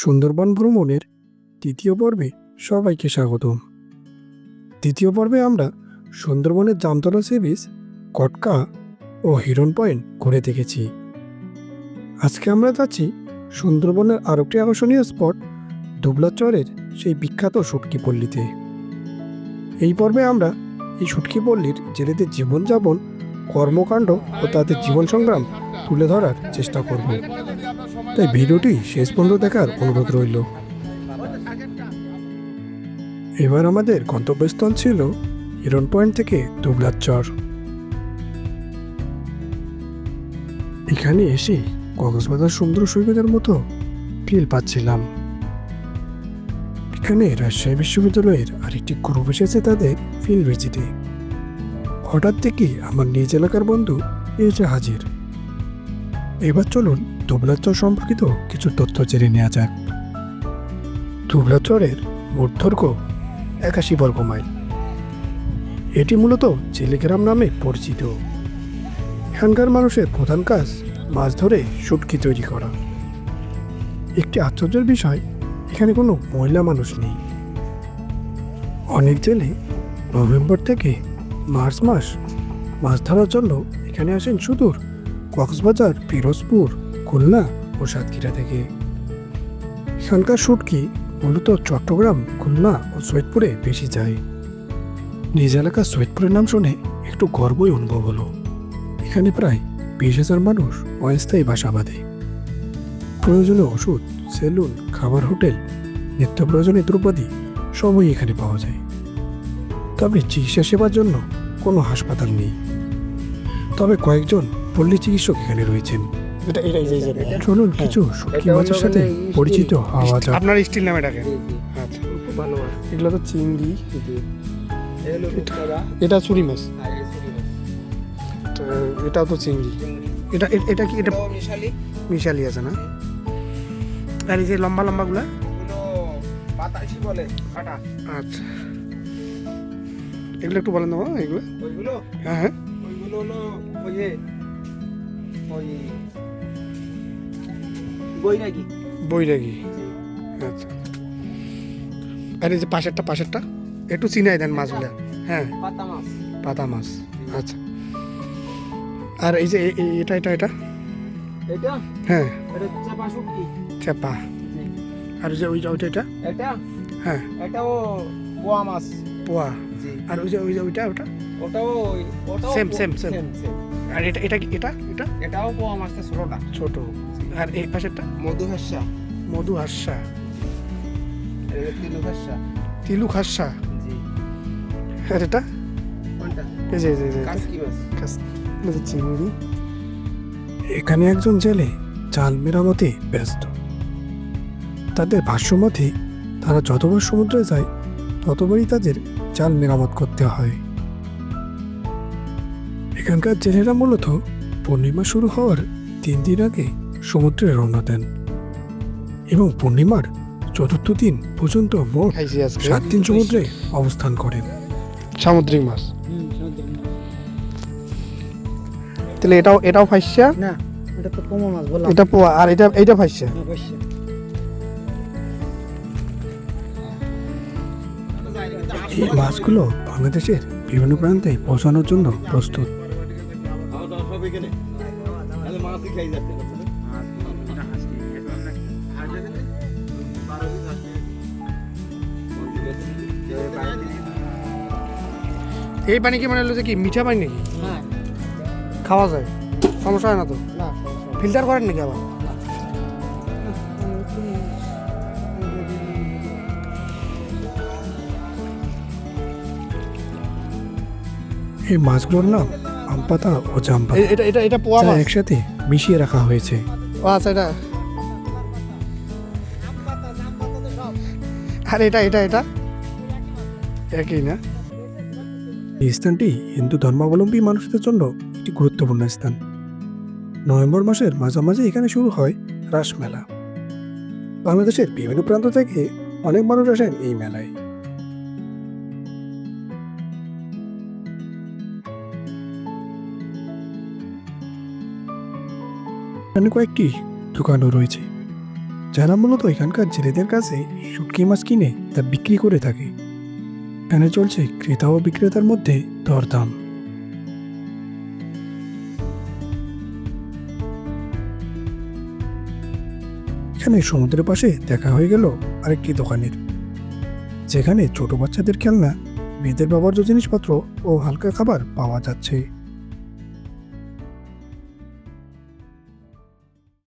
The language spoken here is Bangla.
সুন্দরবন ভ্রমণের তৃতীয় পর্বে সবাইকে স্বাগতম। তৃতীয় পর্বে আমরা সুন্দরবনের জামতলা সি বিচ কটকা ও হিরন পয়েন্ট ঘুরে দেখেছি। আজকে আমরা যাচ্ছি সুন্দরবনের আরেকটি আকর্ষণীয় স্পট, দুবলাচরের সেই বিখ্যাত সুটকি পল্লীতে। এই পর্বে আমরা এই সুটকি পল্লীর জেলেদের জীবনযাপন, কর্মকাণ্ড ও তাদের জীবন সংগ্রাম তুলে ধরার চেষ্টা করব। তাই ভিডিওটি শেষ পর্যন্ত দেখার অনুরোধ রইল। এবার আমাদের গন্তব্যস্থল ছিল হিরন পয়েন্ট থেকে দুবলার চর এখানে এসে কক্সবাজার সুন্দর সৈকতের মতো ফিল পাচ্ছিলাম। এখানে রাজশাহী বিশ্ববিদ্যালয়ের আরেকটি গ্রুপ এসেছে তাদের ফিল্ড ভিজিটে হঠাৎ থেকে আমার নিজ এলাকার বন্ধু এসে হাজির। এবার চলুন দুবলাচর সম্পর্কিত কিছু তথ্য জেনে নেওয়া যাক। দুবলাচরের মোট দৈর্ঘ্য একাশি বর্গ মাইল। এটি মূলত জেলেগ্রাম নামে পরিচিত। এখানকার মানুষের প্রধান কাজ মাছ ধরে শুটকি তৈরি করা। একটি আশ্চর্যের বিষয়, এখানে কোনো মহিলা মানুষ নেই। অনেক জেলে নভেম্বর থেকে মার্চ মাস মাছ ধরার জন্য এখানে আসেন সুদূর কক্সবাজার, পিরোজপুর খুলনা ও সাতক্ষীরা থেকে? এখানকার শুটকি মূলত চট্টগ্রাম, খুলনা ও সৈয়দপুরে বেশি যায়? নিজ এলাকার সৈয়দপুরের নাম শুনে একটু গর্বই অনুভব হলো। এখানে প্রায় বিশ হাজার মানুষ অস্থায়ী বাসা বাঁধে প্রয়োজনীয় ওষুধ, সেলুন, খাবার, হোটেল, নিত্য প্রয়োজনীয় দ্রব্যাদি সবই এখানে পাওয়া যায়। তবে চিকিৎসা সেবার জন্য কোনো হাসপাতাল নেই। তবে কয়েকজন পল্লী চিকিৎসক এখানে রয়েছেন। এটা এটাই যাই যাবে। চলুন কিছু শুটকি এটা হলো মাছের সাথে পরিচিত হওয়া যাক। আপনার স্টিল নামে ডাকে আচ্ছা ভালো এগুলো তো চিংড়ি। এটা চুরি মাছ। এটা- এটাও তো চিংড়ি। এটা এটা কি এটা মিশালি। মিশালি আছে না? আর এই যে লম্বা লম্বাগুলা? বাতাসি বলে কাটা। আচ্ছা। এগুলো একটু বলেন এগুলো। ওইগুলো? হ্যাঁ হ্যাঁ। ওইগুলো হলো ওই ওই নাকি বৈরাগী। আচ্ছা। আর এই যে পাশেরটা পাশেরটা? একটু চিনাই দেন মাছগুলা। হ্যাঁ। পাতা মাছ। পাতা মাছ। আচ্ছা। আর এই যে এটা এটা এটা? এটা? হ্যাঁ। এটা শুটকি। চেপা। আর ওই যে ওইটা এটা? এটা? হ্যাঁ। এটাও পোয়া মাছ। পোয়া। আর ওই যে ওই যে ওইটা ওটা? ওটাও ওটাও same. same, same। আর এটা এটা এটা? এটা? এটাও পোয়া মাছটা ছোটটা। ছোট। আর এই পাশেরটা? মধু হাসা মধু এটা তিলু হাসা তিলু জি। আর এটা? কাস- এটা তো চিংড়ি। এখানে একজন জেলে জাল মেরামতে ব্যস্ত। তাদের ভাষ্যমতে তারা যতবার সমুদ্রে যায় ততবারই তাদের জাল মেরামত করতে হয়। এখানকার জেলেরা মূলত পূর্ণিমা শুরু হওয়ার তিন দিন আগে সমুদ্রে রওনা দেন। এবং পূর্ণিমার চতুর্থ দিন পর্যন্ত মোট সাত দিন সমুদ্রে অবস্থান করেন। সামুদ্রিক মাছ। তাহলে এটাও এটাও ফাইসা? না এটা তো কমন মাছ বললাম। এটা পোয়া আর এটা এইটা ফাইসা? এই মাছগুলো বাংলাদেশের বিভিন্ন প্রান্তে পৌঁছানোর জন্য প্রস্তুত। এই পানি কি মানে হলো যে কি মিঠা পানি নাকি? হ্যাঁ খাওয়া যায় সমস্যা হয় না তো? না ফিল্টার করেন নাকি আবার? এই মাছগুলোর নাম আমপাতা ও জামপাতা। এ- এটা এটা এটা পোয়া মাছ? একসাথে মিশিয়ে রাখা হয়েছে। ও আচ্ছা এটা। আর এটা এটা এটা? একই না? এই স্থানটি হিন্দু ধর্মাবলম্বী মানুষদের জন্য একটি গুরুত্বপূর্ণ স্থান। নভেম্বর মাসের মাঝামাঝি এখানে শুরু হয় রাস মেলা। বাংলাদেশের বিভিন্ন প্রান্ত থেকে অনেক মানুষ আসেন এই মেলায়। এখানে কয়েকটি দোকানও রয়েছে, যারা মূলত এখানকার জেলেদের কাছে শুটকি মাছ কিনে তা বিক্রি করে থাকে। এখানে চলছে ক্রেতা ও বিক্রেতার মধ্যে দরদাম। এখানে সমুদ্রের পাশে দেখা হয়ে গেল আরেকটি দোকানের। যেখানে ছোট বাচ্চাদের খেলনা, মেয়েদের ব্যবহার্য জিনিসপত্র ও হালকা খাবার পাওয়া যাচ্ছে।